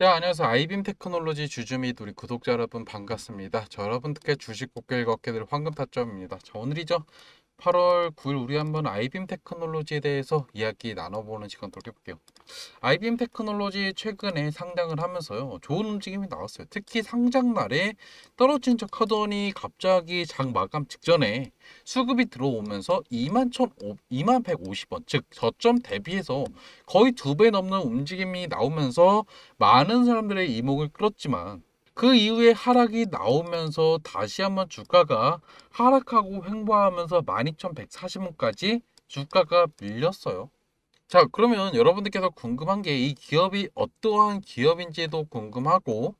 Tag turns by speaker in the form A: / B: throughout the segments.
A: 네, 안녕하세요. 아이빔 테크놀로지 주주 및 우리 구독자 여러분 반갑습니다. 저 여러분들께 주식 복귀를 걷게 될 황금 타점입니다. 자, 오늘이죠. 8월 9일 우리 한번 아이빔 테크놀로지에 대해서 이야기 나눠보는 시간 돌려볼게요. 아이빔 테크놀로지 최근에 상장을 하면서요. 좋은 움직임이 나왔어요. 특히 상장 날에 떨어진 척 하더니 갑자기 장 마감 직전에 수급이 들어오면서 2만 1 2만 150원, 즉 저점 대비해서 거의 두 배 넘는 움직임이 나오면서 많은 사람들의 이목을 끌었지만 그 이후에 하락이 나오면서 다시 한번 주가가 하락하고 횡보하면서 12,140원까지 주가가 밀렸어요. 자, 그러면 여러분들께서 궁금한 게 이 기업이 어떠한 기업인지도 궁금하고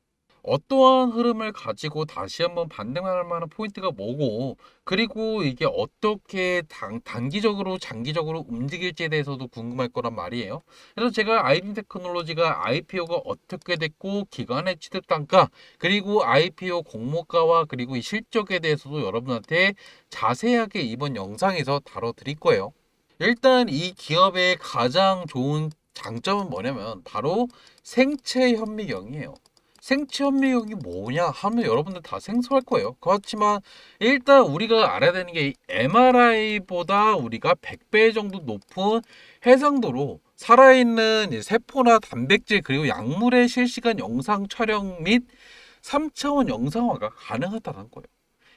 A: 어떠한 흐름을 가지고 다시 한번 반등할 만한 포인트가 뭐고 그리고 이게 어떻게 단, 단기적으로 장기적으로 움직일지에 대해서도 궁금할 거란 말이에요. 그래서 제가 아이빔 테크놀로지가 IPO가 어떻게 됐고 기관의 취득 단가 그리고 IPO 공모가와 그리고 이 실적에 대해서도 여러분한테 자세하게 이번 영상에서 다뤄 드릴 거예요. 일단 이 기업의 가장 좋은 장점은 뭐냐면 바로 생체 현미경이에요. 생체 현미경이 뭐냐 하면 여러분들 다 생소할 거예요. 그렇지만 일단 우리가 알아야 되는 게 MRI보다 우리가 100배 정도 높은 해상도로 살아있는 이 세포나 단백질 그리고 약물의 실시간 영상 촬영 및 3차원 영상화가 가능하다는 거예요.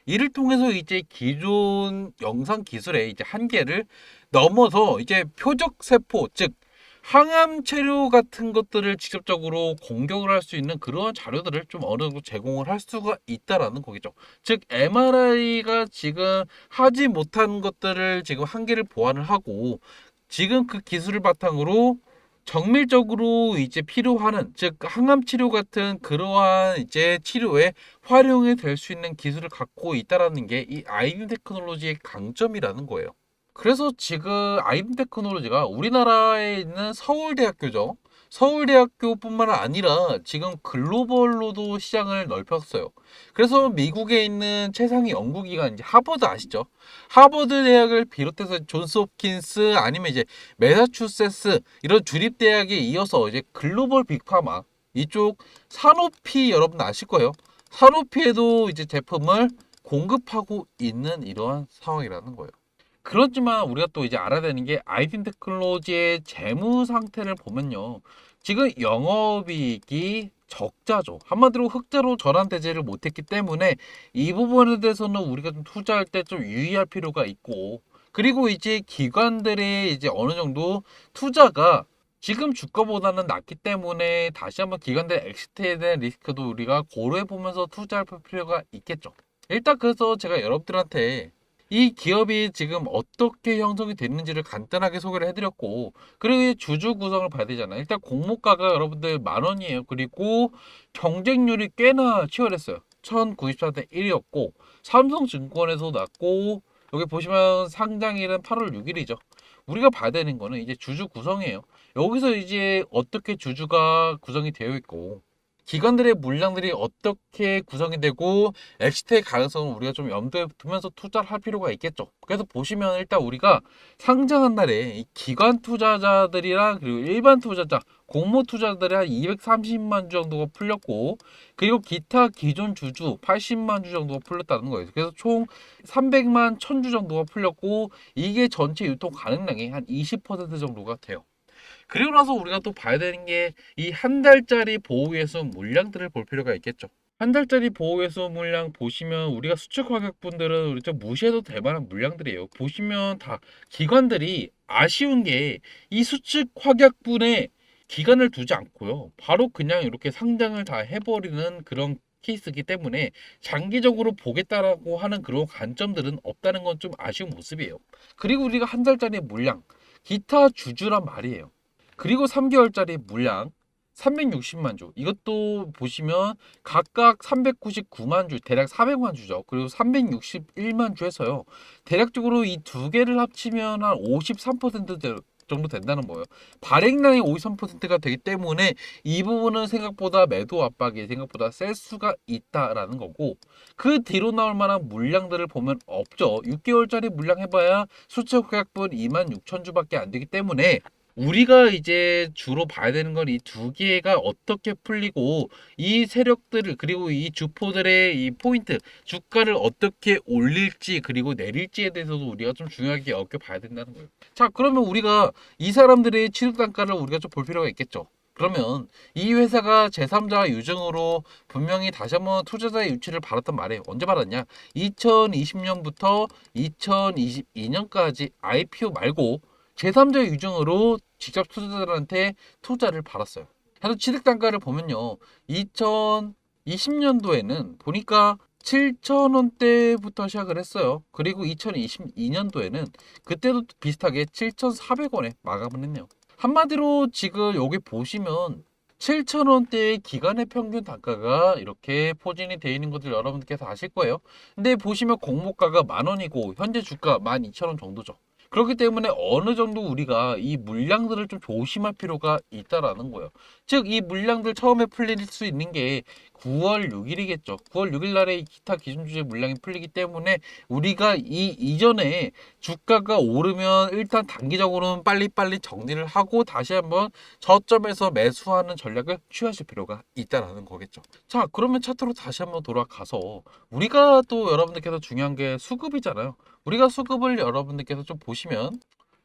A: 이를 통해서 이제 기존 영상 기술의 이제 한계를 넘어서 이제 표적 세포 즉 항암 체류 같은 것들을 직접적으로 공격을 할 수 있는 그러한 자료들을 좀 어느 정도 제공을 할 수가 있다라는 거겠죠. 즉 MRI가 지금 하지 못한 것들을 지금 한계를 보완을 하고 지금 그 기술을 바탕으로 정밀적으로 이제 필요하는 즉 항암 치료 같은 그러한 이제 치료에 활용이 될 수 있는 기술을 갖고 있다라는 게 이 아이빔 테크놀로지의 강점이라는 거예요. 그래서 지금 아이빔 테크놀로지가 우리나라에 있는 서울대학교죠. 서울대학교뿐만 아니라 지금 글로벌로도 시장을 넓혔어요. 그래서 미국에 있는 최상위 연구기관 이제 하버드 아시죠? 하버드 대학을 비롯해서 존스 홉킨스 아니면 이제 매사추세츠 이런 주립 대학에 이어서 이제 글로벌 빅파마 이쪽 산오피 여러분 아실 거예요. 산오피에도 이제 제품을 공급하고 있는 이러한 상황이라는 거예요. 그렇지만 우리가 또 이제 알아야 되는 게 아이딘 테크놀로지의 재무 상태를 보면요. 지금 영업이익이 적자죠. 한마디로 흑자로 전환 대제를 못했기 때문에 이 부분에 대해서는 우리가 좀 투자할 때 좀 유의할 필요가 있고 그리고 이제 기관들의 이제 어느 정도 투자가 지금 주가보다는 낮기 때문에 다시 한번 기관들 엑시트에 대한 리스크도 우리가 고려해 보면서 투자할 필요가 있겠죠. 일단 그래서 제가 여러분들한테 이 기업이 지금 어떻게 형성이 됐는지를 간단하게 소개를 해드렸고 그리고 이 주주 구성을 봐야 되잖아요. 일단 공모가가 여러분들 만 원이에요. 그리고 경쟁률이 꽤나 치열했어요. 1094대 1이었고 삼성증권에서 났고 여기 보시면 상장일은 8월 6일이죠. 우리가 봐야 되는 거는 이제 주주 구성이에요. 여기서 이제 어떻게 주주가 구성이 되어 있고 기관들의 물량들이 어떻게 구성이 되고 엑시트의 가능성을 우리가 좀 염두에 두면서 투자를 할 필요가 있겠죠. 그래서 보시면 일단 우리가 상장한 날에 기관 투자자들이랑 그리고 일반 투자자, 공모 투자들이 한 230만 주 정도가 풀렸고 그리고 기타 기존 주주 80만 주 정도가 풀렸다는 거예요. 그래서 총 300만 1000주 정도가 풀렸고 이게 전체 유통 가능량의 한 20% 정도가 돼요. 그리고 나서 우리가 또 봐야 되는 게 이 한 달짜리 보호예수 물량들을 볼 필요가 있겠죠. 한 달짜리 보호예수 물량 보시면 우리가 수축 화객분들은 우리 좀 무시해도 될 만한 물량들이에요. 보시면 다 기관들이 아쉬운 게 이 수축 확약분에 기간을 두지 않고요. 바로 그냥 이렇게 상장을 다 해버리는 그런 케이스이기 때문에 장기적으로 보겠다라고 하는 그런 관점들은 없다는 건 좀 아쉬운 모습이에요. 그리고 우리가 한 달짜리 물량, 기타 주주란 말이에요. 그리고 3개월짜리 물량 360만 주. 이것도 보시면 각각 399만 주, 대략 400만 주죠. 그리고 361만 주 해서요. 대략적으로 이 두 개를 합치면 한 53% 정도 된다는 거예요. 발행량이 53%가 되기 때문에 이 부분은 생각보다 매도 압박이 생각보다 셀 수가 있다라는 거고 그 뒤로 나올 만한 물량들을 보면 없죠. 6개월짜리 물량 해봐야 수채 계약분 2만 6천 주밖에 안 되기 때문에 우리가 이제 주로 봐야 되는 건 이 두 개가 어떻게 풀리고 이 세력들을 그리고 이 주포들의 이 포인트 주가를 어떻게 올릴지 그리고 내릴지에 대해서도 우리가 좀 중요하게 엮여 봐야 된다는 거예요. 자, 그러면 우리가 이 사람들의 취득 단가를 우리가 좀 볼 필요가 있겠죠. 그러면 이 회사가 제3자 유증으로 분명히 다시 한번 투자자의 유치를 받았단 말이에요. 언제 받았냐? 2020년부터 2022년까지 IPO 말고 제3자 유증으로 직접 투자자들한테 투자를 받았어요. 그래서 취득 단가를 보면요. 2020년도에는 보니까 7,000원대부터 시작을 했어요. 그리고 2022년도에는 그때도 비슷하게 7,400원에 마감을 했네요. 한마디로 지금 여기 보시면 7,000원대의 기간의 평균 단가가 이렇게 포진이 되어 있는 것들 여러분들께서 아실 거예요. 근데 보시면 공모가가 만 원이고 현재 주가 12,000원 정도죠. 그렇기 때문에 어느 정도 우리가 이 물량들을 좀 조심할 필요가 있다라는 거예요. 즉, 이 물량들 처음에 풀릴 수 있는 게 9월 6일이겠죠. 9월 6일 날에 이 기타 기준 주제 물량이 풀리기 때문에 우리가 이 이전에 주가가 오르면 일단 단기적으로는 빨리빨리 정리를 하고 다시 한번 저점에서 매수하는 전략을 취하실 필요가 있다라는 거겠죠. 자, 그러면 차트로 다시 한번 돌아가서 우리가 또 여러분들께서 중요한 게 수급이잖아요. 우리가 수급을 여러분들께서 좀 보시면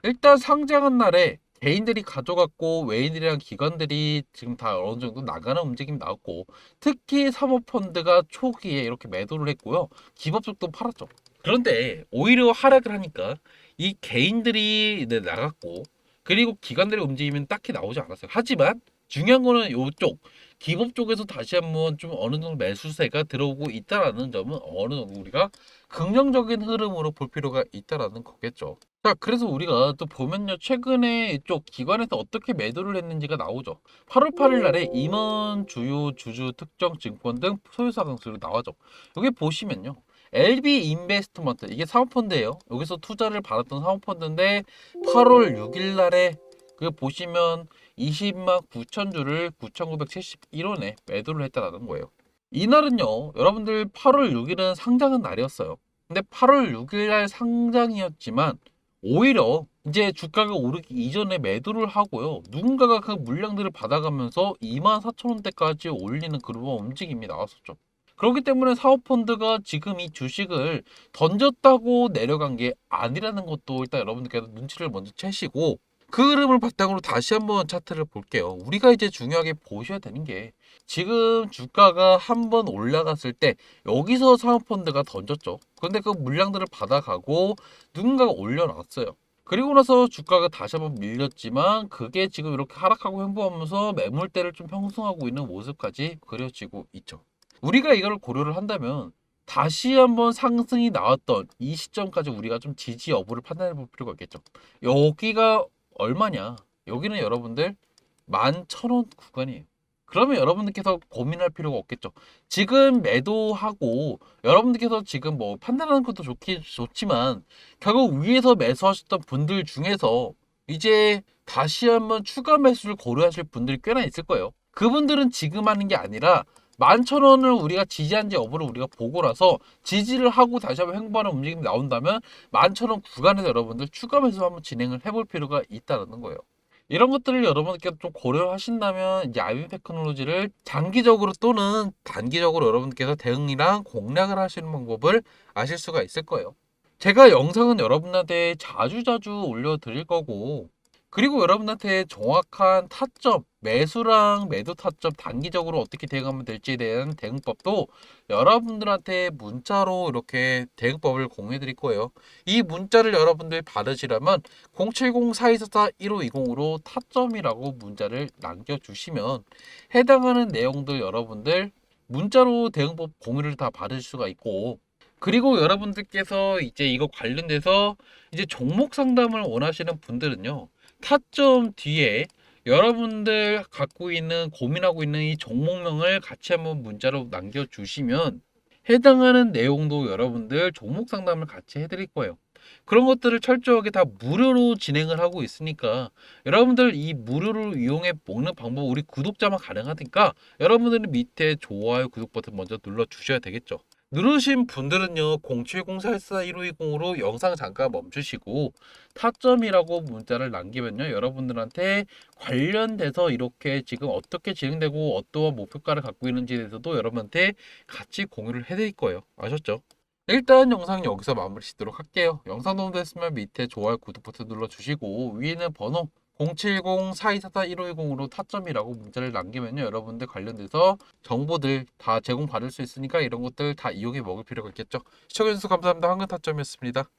A: 일단 상장한 날에 개인들이 가져갔고 외인들이랑 기관들이 지금 다 어느 정도 나가는 움직임이 나왔고 특히 사모펀드가 초기에 이렇게 매도를 했고요. 기법 쪽도 팔았죠. 그런데 오히려 하락을 하니까 이 개인들이 네, 나갔고 그리고 기관들의 움직임은 딱히 나오지 않았어요. 하지만 중요한 거는 이쪽 기법 쪽에서 다시 한번 좀 어느 정도 매수세가 들어오고 있다라는 점은 어느 정도 우리가 긍정적인 흐름으로 볼 필요가 있다라는 거겠죠. 자, 그래서 우리가 또 보면요. 최근에 이쪽 기관에서 어떻게 매도를 했는지가 나오죠. 8월 8일 날에 임원 주요 주주 특정 증권 등 소유사 강수로 나와죠. 여기 보시면요. LB 인베스트먼트 이게 사모펀드예요. 여기서 투자를 받았던 사모펀드인데 8월 6일 날에 그 보시면 20만 9천 주를 9,971원에 매도를 했다라는 거예요. 이날은요, 여러분들 8월 6일은 상장한 날이었어요. 근데 8월 6일 날 상장이었지만 오히려 이제 주가가 오르기 이전에 매도를 하고요. 누군가가 그 물량들을 받아가면서 24,000원대까지 올리는 그런 움직임이 나왔었죠. 그렇기 때문에 사모펀드가 지금 이 주식을 던졌다고 내려간 게 아니라는 것도 일단 여러분들께서 눈치를 먼저 채시고 그 흐름을 바탕으로 다시 한번 차트를 볼게요. 우리가 이제 중요하게 보셔야 되는 게 지금 주가가 한번 올라갔을 때 여기서 사모펀드가 던졌죠. 그런데 그 물량들을 받아가고 누군가가 올려놨어요. 그리고 나서 주가가 다시 한번 밀렸지만 그게 지금 이렇게 하락하고 횡보하면서 매물대를 좀 형성하고 있는 모습까지 그려지고 있죠. 우리가 이걸 고려를 한다면 다시 한번 상승이 나왔던 이 시점까지 우리가 좀 지지 여부를 판단해 볼 필요가 있겠죠. 여기가 얼마냐? 여기는 여러분들 11,000원 구간이에요. 그러면 여러분들께서 고민할 필요가 없겠죠. 지금 매도하고 여러분들께서 지금 뭐 판단하는 것도 좋긴 좋지만 결국 위에서 매수하셨던 분들 중에서 이제 다시 한번 추가 매수를 고려하실 분들이 꽤나 있을 거예요. 그분들은 지금 하는 게 아니라 11,000원을 우리가 지지한지 여부를 우리가 보고 나서 지지를 하고 다시 한번 횡보하는 움직임이 나온다면 11,000원 구간에서 여러분들 추가 매수 한번 진행을 해볼 필요가 있다는 거예요. 이런 것들을 여러분께서 좀 고려하신다면 이제 테크놀로지를 장기적으로 또는 단기적으로 여러분께서 대응이랑 공략을 하시는 방법을 아실 수가 있을 거예요. 제가 영상은 여러분한테 자주자주 올려드릴 거고 그리고 여러분한테 정확한 타점, 매수랑 매도 타점 단기적으로 어떻게 대응하면 될지에 대한 대응법도 여러분들한테 문자로 이렇게 대응법을 공유해 드릴 거예요. 이 문자를 여러분들 받으시려면 070-4244-1520으로 타점이라고 문자를 남겨주시면 해당하는 내용들 여러분들 문자로 대응법 공유를 다 받으실 수가 있고 그리고 여러분들께서 이제 이거 관련돼서 이제 종목 상담을 원하시는 분들은요. 타점 뒤에 여러분들 갖고 있는 고민하고 있는 이 종목명을 같이 한번 문자로 남겨주시면 해당하는 내용도 여러분들 종목 상담을 같이 해드릴 거예요. 그런 것들을 철저하게 다 무료로 진행을 하고 있으니까 여러분들 이 무료를 이용해 먹는 방법 우리 구독자만 가능하니까 여러분들은 밑에 좋아요 구독 버튼 먼저 눌러 주셔야 되겠죠. 누르신 분들은요 070441520으로 영상 잠깐 멈추시고 타점이라고 문자를 남기면요 여러분들한테 관련돼서 이렇게 지금 어떻게 진행되고 어떠한 목표가를 갖고 있는지에 대해서도 여러분한테 같이 공유를 해드릴 거예요 아셨죠? 일단 영상 여기서 마무리 짓도록 할게요 영상 도움됐으면 밑에 좋아요 구독 버튼 눌러주시고 위에는 번호 070-4244-1510으로 타점이라고 문자를 남기면요. 여러분들 관련돼서 정보들 다 제공받을 수 있으니까 이런 것들 다 이용해 먹을 필요가 있겠죠? 시청해주셔서 감사합니다. 황금 타점이었습니다